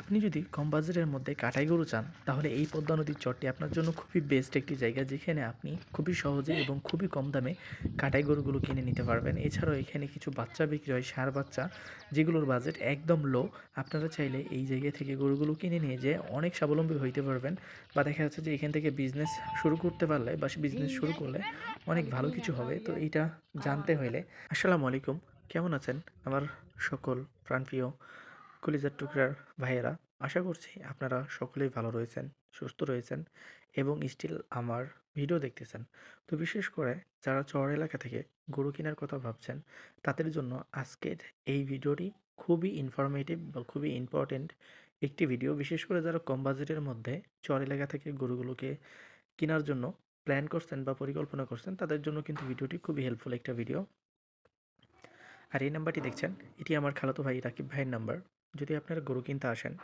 আপনি যদি কম বাজেটের মধ্যে কাটাই গরু চান, তাহলে এই পদ্মা নদীর চরটি আপনার জন্য খুবই বেস্ট একটি জায়গা, যেখানে আপনি খুবই সহজে এবং খুবই কম দামে কাটাই গরুগুলো কিনে নিতে পারবেন। এছাড়াও এখানে কিছু বাচ্চা বিক্রি হয় সার বাচ্চা, যেগুলোর বাজেট একদম লো আপনারা চাইলে এই জায়গা থেকে গরুগুলো কিনে নিয়ে যেয়ে অনেক স্বাবলম্বী হইতে পারবেন। বা দেখা যাচ্ছে যে এখান থেকে বিজনেস শুরু করতে পারলে বা বিজনেস শুরু করলে অনেক ভালো কিছু হবে। তো এইটা জানতে হইলে, আসসালামু আলাইকুম, কেমন আছেন আমার সকল প্রাণপ্রিয় কলিজার টুকরার ভাইয়েরা, আশা করছি আপনারা সকলেই ভালো রয়েছেন, সুস্থ রয়েছেন এবং স্টিল আমার ভিডিও দেখতেছেন। তো বিশেষ করে যারা চর এলাকা থেকে গরু কেনার কথা ভাবছেন, তাদের জন্য আজকের এই ভিডিওটি খুবই ইনফরমেটিভ বা খুবই ইম্পর্টেন্ট একটি ভিডিও বিশেষ করে যারা কম বাজেটের মধ্যে চর এলাকা থেকে গরুগুলোকে কেনার জন্য প্ল্যান করছেন বা পরিকল্পনা করছেন, তাদের জন্য কিন্তু ভিডিওটি খুবই হেল্পফুল একটা ভিডিও আর এই নাম্বারটি দেখছেন, এটি আমার খালাতো ভাই রাকিব ভাইয়ের নাম্বার যদি আপনারা গরু কিনতে আসেন,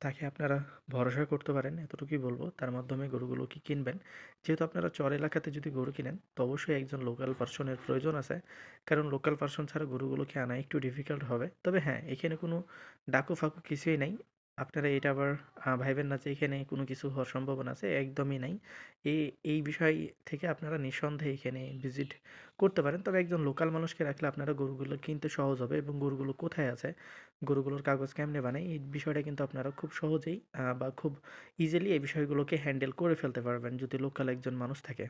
তাকে আপনারা ভরসা করতে পারেন, এতটুকুই বলব। তার মাধ্যমে গরুগুলো কি কিনবেন? যেহেতু আপনারা চর এলাকাতে যদি গরু কিনেন, তো অবশ্যই একজন লোকাল পার্সনের প্রয়োজন আছে। কারণ লোকাল পার্সন ছাড়া গরুগুলোকে আনা একটু ডিফিকাল্ট হবে। তবে হ্যাঁ এখানে কোনো ডাকু ফাকু কিছুই নাই। আপনারা এটা আবার ভাইবেন না যে এখানে কোনো কিছু হওয়ার সম্ভাবনা আছে, একদমই নাই। এই এই বিষয় থেকে আপনারা নিঃসন্দেহে এখানে ভিজিট করতে পারেন। তবে একজন লোকাল মানুষকে রাখলে আপনারা গরুগুলো কিনতে সহজ হবে এবং গরুগুলো কোথায় আছে, গরুগুলোর কাগজ কেমনে বানায়, এই বিষয়টা কিন্তু আপনারা খুব সহজেই বা খুব ইজিলি এই বিষয়গুলোকে হ্যান্ডেল করে ফেলতে পারবেন যদি লোকাল একজন মানুষ থাকে।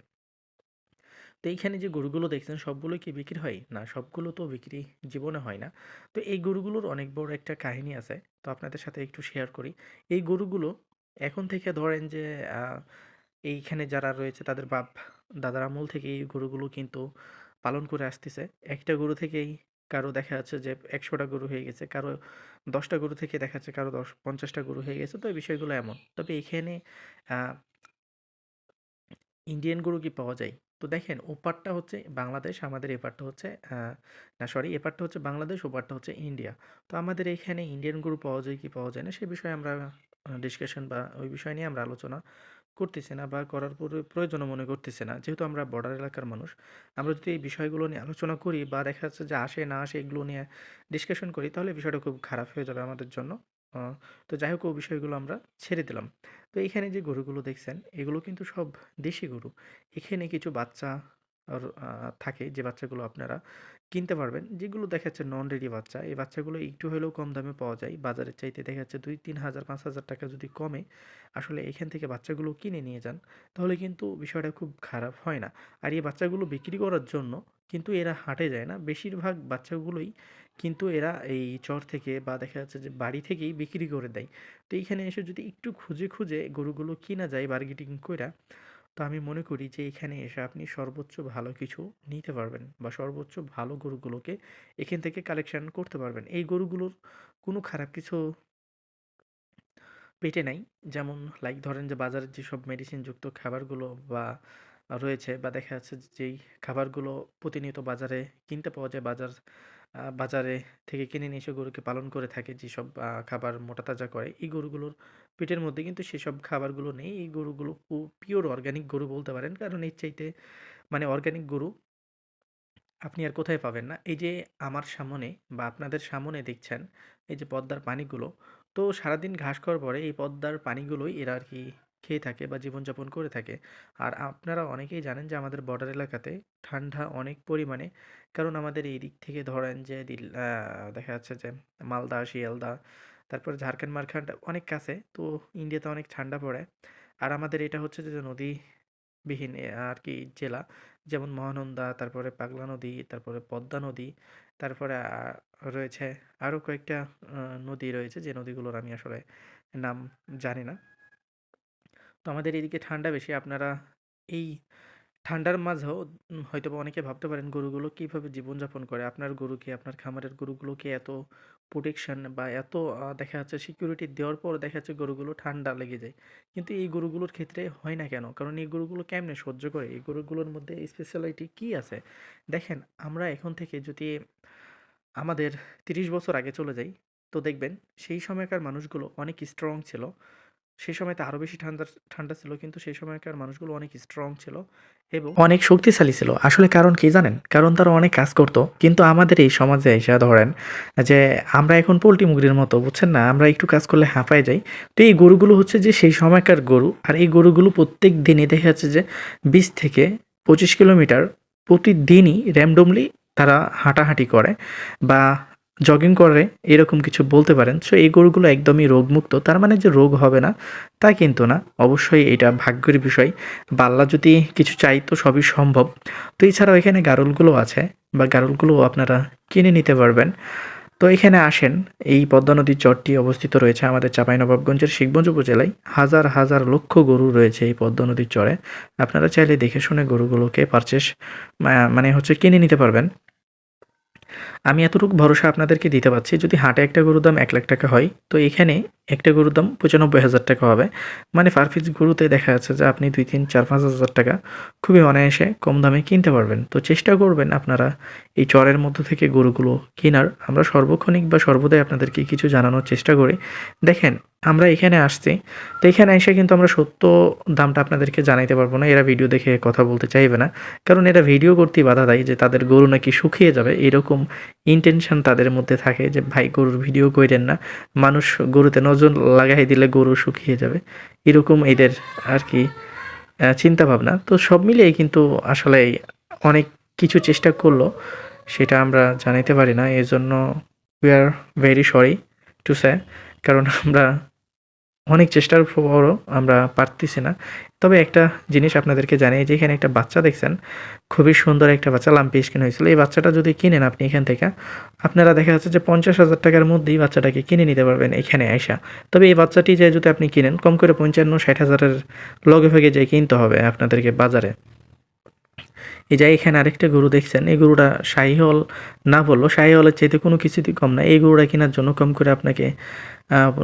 তো এইখানে যে গরুগুলো দেখছেন, সবগুলো কি বিক্রি হয়? না, সবগুলো তো বিক্রি জীবনে হয় না। তো এই গরুগুলোর অনেক বড় একটা কাহিনী আছে, তো আপনাদের সাথে একটু শেয়ার করি। এই গরুগুলো এখন থেকে ধরেন যে এইখানে যারা রয়েছে, তাদের বাপ দাদার আমল থেকে এই গরুগুলো কিন্তু পালন করে আসতেছে। একটা গরু থেকেই কারও দেখা যাচ্ছে যে, একশোটা গরু হয়ে গেছে, কারও দশটা গরু থেকে দেখা যাচ্ছে কারও দশ, পঞ্চাশটা গরু হয়ে গেছে, তো এই বিষয়গুলো এমন। তবে এখানে ইন্ডিয়ান গরু কি পাওয়া যায়? তো দেখেন, ওপারটা হচ্ছে বাংলাদেশ, আমাদের এপারটা হচ্ছে না, সরি, এপারটা হচ্ছে বাংলাদেশ, ওপারটা হচ্ছে ইন্ডিয়া। তো আমাদের এখানে ইন্ডিয়ান গরু পাওয়া যায় কি পাওয়া যায় না, সে বিষয়ে আমরা ডিসকাশন বা ওই বিষয় নিয়ে আমরা আলোচনা করতেছি না বা করার পুরো- প্রয়োজনও মনে করতেছি না। যেহেতু আমরা বর্ডার এলাকার মানুষ, আমরা যদি এই বিষয়গুলো নিয়ে আলোচনা করি বা দেখা যাচ্ছে যে আসে না আসে এগুলো নিয়ে ডিসকাশন করি, তাহলে বিষয়টা খুব খারাপ হয়ে যাবে আমাদের জন্য। তো যাই হোক, ও বিষয়গুলো আমরা ছেড়ে দিলাম। তো এখানে যে গরুগুলো দেখছেন, এগুলো কিন্তু সব দেশি গরু। এখানে কিছু বাচ্চা থাকে যে বাচ্চাগুলো আপনারা কিনতে পারবেন। যেগুলো দেখা যাচ্ছে নন রেডি বাচ্চা, এই বাচ্চাগুলো একটু হলেও কম দামে পাওয়া যায়। বাজারের চাইতে দেখা যাচ্ছে দুই, তিন হাজার, পাঁচ হাজার টাকা যদি কমে আসলে এখান থেকে বাচ্চাগুলো কিনে নিয়ে যান, তাহলে কিন্তু বিষয়টা খুব খারাপ হয় না। আর এই বাচ্চাগুলো বিক্রি করার জন্য কিন্তু এরা হাটে যায় না। বেশিরভাগ বাচ্চাগুলোই কিন্তু এরা এই চর থেকে বা দেখা যাচ্ছে যে বাড়ি থেকেই বিক্রি করে দেয়। তো এইখানে এসে যদি একটু খুঁজে খুঁজে গরুগুলো কিনা যায় বার্গেটিং কইরা তো আমি মনে করি যে, এখানে এসে আপনি সর্বোচ্চ ভালো কিছু নিতে পারবেন বা সর্বোচ্চ ভালো গরুগুলোকে এখান থেকে কালেকশন করতে পারবেন। এই গরুগুলোর কোনো খারাপ কিছু পেটে নাই। যেমন লাইক ধরেন যে বাজারের যেসব মেডিসিনযুক্ত খাবারগুলো বা রয়েছে বা দেখা যাচ্ছে যেই খাবারগুলো প্রতিনিয়ত বাজারে কিনতে পাওয়া যায়, বাজার বাজারে থেকে কিনে নিয়ে এসে গরুকে পালন করে থাকে, যেসব খাবার মোটা তাজা করে, এই গরুগুলোর পেটের মধ্যে কিন্তু সেসব খাবারগুলো নেই। এই গরুগুলো পিওর অর্গানিক গরু বলতে পারেন। কারণ এর চাইতে মানে অর্গানিক গরু আপনি আর কোথায় পাবেন না। এই যে আমার সামনে বা আপনাদের সামনে দেখছেন, এই যে পদ্মার পানিগুলো, তো সারাদিন ঘাস খাওয়ার পরে এই পদ্মার পানিগুলোই এরা আর কি খেয়ে থাকে বা জীবনযাপন করে থাকে। আর আপনারা অনেকেই জানেন যে আমাদের বর্ডার এলাকাতে ঠান্ডা অনেক পরিমাণে। কারণ আমাদের এই দিক থেকে ধরেন যে দেখা যাচ্ছে যে মালদা, শিয়ালদা, তারপর ঝাড়খণ্ড, মারখণ্ড অনেক কাছে। তো ইন্ডিয়াতে অনেক ঠান্ডা পড়ে। আর আমাদের এটা হচ্ছে যে নদী বিহীন আর কি জেলা। যেমন মহানন্দা, তারপরে পাগলা নদী, তারপরে পদ্মা নদী, তারপরে রয়েছে আরও কয়েকটা নদী রয়েছে। যে নদীগুলোর আমি আসলে নাম জানি না। আমাদের এদিকে ঠান্ডা বেশি, আপনারা এই ঠান্ডার মাঝেও হয়তো অনেকে ভাবতে পারেন গরুগুলো কীভাবে জীবনযাপন করে। আপনার গরুকে, আপনার খামারের গরুগুলোকে এত প্রোটেকশন বা এত দেখা যাচ্ছে সিকিউরিটি দেওয়ার পর দেখা যাচ্ছে গরুগুলো ঠান্ডা লেগে যায়। কিন্তু এই গরুগুলোর ক্ষেত্রে হয় না কেন? কারণ এই গরুগুলো কেমনে সহ্য করে? এই গরুগুলোর মধ্যে স্পেশালিটি কী আছে? দেখেন, আমরা এখন থেকে যদি আমাদের তিরিশ বছর আগে চলে যাই, তো দেখবেন সেই সময়কার মানুষগুলো অনেক স্ট্রং ছিল। সেই সময়তে আরও বেশি ঠান্ডা ঠান্ডা ছিল, কিন্তু সেই সময়কার মানুষগুলো অনেক স্ট্রং ছিল এবং অনেক শক্তিশালী ছিল। আসলে কারণ কি জানেন? কারণ তারা অনেক কাজ করতো, কিন্তু আমাদের এই সমাজে এসে ধরেন যে আমরা এখন পোলট্রি মুগরির মতো, বুঝছেন না? আমরা একটু কাজ করলে হাঁপায় যাই। তো এই গরুগুলো হচ্ছে যে সেই সময়কার গরু, আর এই গরুগুলো প্রত্যেক দিনই দেখা যাচ্ছে যে বিশ থেকে পঁচিশ কিলোমিটার প্রতিদিনই র্যামডমলি তারা হাঁটাহাঁটি করে বা জগিং করে এরকম কিছু বলতে পারেন। সো এই গরুগুলো একদমই রোগমুক্ত। তার মানে যে রোগ হবে না, তা কিন্তু না। অবশ্যই এটা ভাগ্যের বিষয়। বা আল্লাহ যদি কিছু চাই, তো সবই সম্ভব। তো এছাড়াও এখানে গারুলগুলো আছে। বা গারলগুলো আপনারা কিনে নিতে পারবেন। তো এখানে আসেন। এই পদ্মা নদীর চরটি অবস্থিত রয়েছে আমাদের চাঁপাইনবাবগঞ্জের শিখগঞ্জ উপজেলায়। হাজার হাজার লক্ষ গরু রয়েছে এই পদ্মা নদীর চরে। আপনারা চাইলে দেখে শুনে গরুগুলোকে পারচেস মানে হচ্ছে কিনে নিতে পারবেন। আমি এতটুকু ভরসা আপনাদেরকে দিতে পারছি, যদি হাটে একটা গরুর দাম এক লাখ টাকা হয়, তো এখানে একটা গরুর দাম পঁচানব্বই হাজার টাকা হবে। মানে ফারফিজ গরুতে দেখা যাচ্ছে যে আপনি দুই তিন চার পাঁচ হাজার টাকা খুবই অনায়াসে কম দামে কিনতে পারবেন। তো চেষ্টা করবেন আপনারা এই চরের মধ্য থেকে গরুগুলো কেনার। আমরা সর্বক্ষণিক বা সর্বদাই আপনাদেরকে কিছু জানানোর চেষ্টা করি। দেখেন আমরা এখানে আসছি। তো এখানে এসে কিন্তু আমরা সত্য দামটা আপনাদেরকে জানাইতে পারব না। এরা ভিডিও দেখে কথা বলতে চাইবে না। কারণ এরা ভিডিও করতেই বাধা দেয় যে তাদের গরু নাকি শুকিয়ে যাবে। এরকম ইন্টেনশন তাদের মধ্যে থাকে যে, ভাই, গরুর ভিডিও করেন না। মানুষ গরুতে নজর লাগাই দিলে গরু শুকিয়ে যাবে। এরকম এদের আর কি চিন্তা ভাবনা তো সব মিলিয়ে কিন্তু আসলে অনেক কিছু চেষ্টা করল। সেটা আমরা জানাইতে পারি না। এই জন্য we are very sorry to sir কারণ আমরা অনেক চেষ্টার পরও আমরা পারতেছি না। তবে একটা জিনিস আপনাদেরকে জানিয়ে যে, এখানে একটা বাচ্চা দেখছেন, খুবই সুন্দর একটা বাচ্চা, লাম্পি স্কিন হয়েছিল। এই বাচ্চাটা যদি কিনেন আপনি এখান থেকে, আপনারা দেখা যাচ্ছে যে, পঞ্চাশ হাজার টাকার মধ্যেই বাচ্চাটাকে কিনে নিতে পারবেন এখানে আসা তবে এই বাচ্চাটি যে যদি আপনি কিনেন, কম করে পঞ্চান্ন, ষাট হাজারের লগে ভেগে যে কিনতে হবে আপনাদেরকে বাজারে। এই যে এখানে আরেকটা গরু দেখছেন, এই গরুটা শাহিহল না বলল শাহিহলের চাইতে কোনো কিছুতেই কম না। এই গরুটা কেনার জন্য কম করে আপনাকে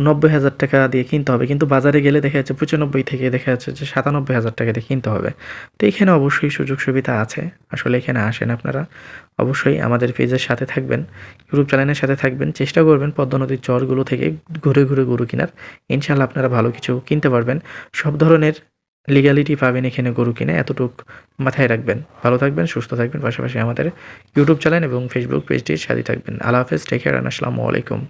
নব্বই হাজার টাকা দিয়ে কিনতে হবে। কিন্তু বাজারে গেলে দেখা যাচ্ছে পঁচানব্বই থেকে দেখা যাচ্ছে যে সাতানব্বই হাজার টাকা দিয়ে কিনতে হবে। তো এখানে অবশ্যই সুযোগ সুবিধা আছে। আসলে এখানে আসেন আপনারা। অবশ্যই আমাদের পেজের সাথে থাকবেন ইউটিউব চ্যানেলের সাথে থাকবেন। চেষ্টা করবেন পদ্মা নদীর চরগুলো থেকে ঘুরে ঘুরে গরু কেনার। ইনশাল্লাহ আপনারা ভালো কিছু কিনতে পারবেন। সব ধরনের লিগ্যালিটি পাবেন এখানে গরু কিনে, এতটুক মাথায় রাখবেন। ভালো থাকবেন, সুস্থ থাকবেন, পাশাপাশি আমাদের ইউটিউব চ্যানেল এবং ফেসবুক পেজটি সাথে থাকবেন। আল্লাহ হাফেজ টেক কেয়ার আসসালামু আলাইকুম।